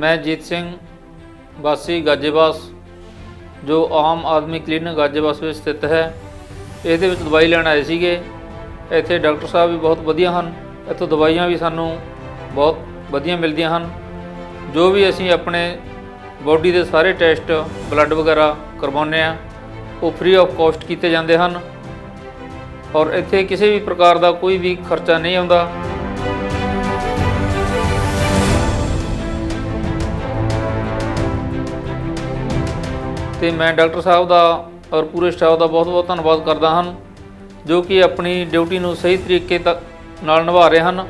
ਮੈਂ ਜੀਤ ਸਿੰਘ, ਵਾਸੀ ਗਾਜੇਵਾਸ, ਜੋ ਆਮ ਆਦਮੀ ਕਲੀਨਿਕ ਗਾਜੇਵਾਸ ਵਿੱਚ ਸਥਿਤ ਹੈ। ਇਹਦੇ ਵਿੱਚ ਦਵਾਈ ਲੈਣ ਆਏ ਸੀਗੇ। ਇੱਥੇ ਡਾਕਟਰ ਸਾਹਿਬ ਵੀ ਬਹੁਤ ਵਧੀਆ ਹਨ। ਇੱਥੋਂ ਦਵਾਈਆਂ ਵੀ ਸਾਨੂੰ ਬਹੁਤ ਵਧੀਆ ਮਿਲਦੀਆਂ ਹਨ। ਜੋ ਵੀ ਅਸੀਂ ਆਪਣੇ ਬੋਡੀ ਦੇ ਸਾਰੇ ਟੈਸਟ, ਬਲੱਡ ਵਗੈਰਾ ਕਰਵਾਉਂਦੇ ਆ ਉਹ ਫ੍ਰੀ ਆਫ ਕਾਸਟ ਕੀਤੇ ਜਾਂਦੇ ਹਨ। ਔਰ ਇੱਥੇ ਕਿਸੇ ਵੀ ਪ੍ਰਕਾਰ ਦਾ ਕੋਈ ਵੀ ਖਰਚਾ ਨਹੀਂ ਆਉਂਦਾ। ਤੇ ਮੈਂ ਡਾਕਟਰ ਸਾਹਿਬ ਦਾ ਔਰ ਪੂਰੇ ਸਟਾਫ ਦਾ ਬਹੁਤ-ਬਹੁਤ ਧੰਨਵਾਦ ਕਰਦਾ ਹਾਂ ਜੋ ਕਿ ਆਪਣੀ ਡਿਊਟੀ ਨੂੰ ਸਹੀ ਤਰੀਕੇ ਤੱਕ ਨਾਲ ਨਿਭਾ ਰਹੇ ਹਨ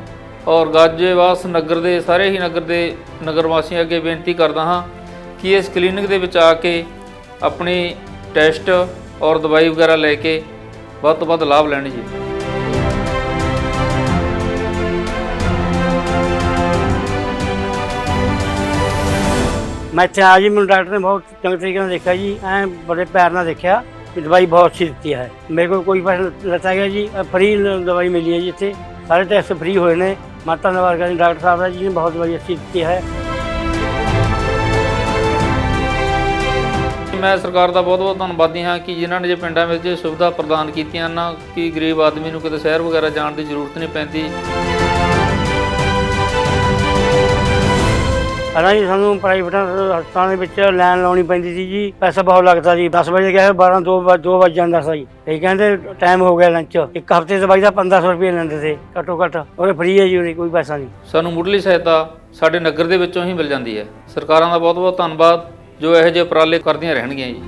ਔਰ ਗਾਜੇਵਾਸ ਨਗਰ ਦੇ, ਸਾਰੇ ਹੀ ਨਗਰ ਦੇ ਨਗਰ ਵਾਸੀਆਂ ਅੱਗੇ ਬੇਨਤੀ ਕਰਦਾ ਹਾਂ ਕਿ ਇਸ ਕਲੀਨਿਕ ਦੇ ਵਿੱਚ ਆ ਕੇ ਆਪਣੀ ਟੈਸਟ ਔਰ ਦਵਾਈ ਵਗੈਰਾ ਲੈ ਕੇ ਵੱਧ ਤੋਂ ਵੱਧ ਲਾਭ ਲੈਣ ਜੀ। ਮੈਂ ਇੱਥੇ ਆ ਜੀ, ਮੈਨੂੰ ਡਾਕਟਰ ਨੇ ਬਹੁਤ ਚੰਗੇ ਤਰੀਕੇ ਨਾਲ ਦੇਖਿਆ ਜੀ, ਐ ਬੜੇ ਪੈਰ ਨਾਲ ਦੇਖਿਆ ਕਿ ਦਵਾਈ ਬਹੁਤ ਅੱਛੀ ਦਿੱਤੀ ਹੈ। ਮੇਰੇ ਕੋਲ ਕੋਈ ਪੈਸਾ ਲੱਤਾ ਗਿਆ ਜੀ ਫ੍ਰੀ ਦਵਾਈ ਮਿਲੀ ਹੈ ਜੀ ਇੱਥੇ। ਸਾਰੇ ਟੈਸਟ ਫ੍ਰੀ ਹੋਏ ਨੇ। ਮੈਂ ਧੰਨਵਾਦ ਕਰਨੀ ਡਾਕਟਰ ਸਾਹਿਬ ਦਾ ਜੀ ਨੇ ਬਹੁਤ ਦਵਾਈ ਅੱਛੀ ਦਿੱਤੀ ਹੈ। ਮੈਂ ਸਰਕਾਰ ਦਾ ਬਹੁਤ-ਬਹੁਤ ਧੰਨਵਾਦੀ ਹਾਂ ਕਿ ਜਿਨ੍ਹਾਂ ਨੇ ਜੇ ਪਿੰਡਾਂ ਵਿੱਚ ਸੁਵਿਧਾ ਪ੍ਰਦਾਨ ਕੀਤੀਆਂ ਨਾ ਕਿ ਗਰੀਬ ਆਦਮੀ ਨੂੰ ਕਿਤੇ ਸ਼ਹਿਰ ਵਗੈਰਾ ਜਾਣ ਦੀ ਜ਼ਰੂਰਤ ਨਹੀਂ ਪੈਂਦੀ। ਪਹਿਲਾਂ ਜੀ ਸਾਨੂੰ ਪ੍ਰਾਈਵੇਟ ਹਸਪਤਾਲਾਂ ਦੇ ਵਿੱਚ ਲਾਈਨ ਲਾਉਣੀ ਪੈਂਦੀ ਸੀ ਜੀ। ਪੈਸਾ ਬਹੁਤ ਲੱਗਦਾ ਜੀ 10 ਵਜੇ ਗਏ 12 2 2 ਵਜੇ ਜਾਂਦਾ ਸੀ। ਇਹ ਕਹਿੰਦੇ ਟਾਈਮ ਹੋ ਗਿਆ ਲੰਚ ਇੱਕ ਹਫ਼ਤੇ ਤੋਂ ਦਵਾਈ ਦਾ 1500 ਰੁਪਏ ਲੈਂਦੇ ਸੀ, ਘੱਟੋ ਘੱਟ। ਉਹਦੇ ਫ੍ਰੀ ਹੈ ਜੀ ਉਰੇ ਕੋਈ ਪੈਸਾ ਨਹੀਂ। ਸਾਨੂੰ ਮੁੱਢਲੀ ਸਹਾਇਤਾ ਸਾਡੇ ਨਗਰ ਦੇ ਵਿੱਚੋਂ ਹੀ ਮਿਲ ਜਾਂਦੀ ਹੈ। ਸਰਕਾਰਾਂ ਦਾ ਬਹੁਤ-ਬਹੁਤ ਧੰਨਵਾਦ। ਜੋ ਇਹੋ ਜਿਹੇ ਉਪਰਾਲੇ ਕਰਦੀਆਂ ਰਹਿਣਗੀਆਂ ਜੀ।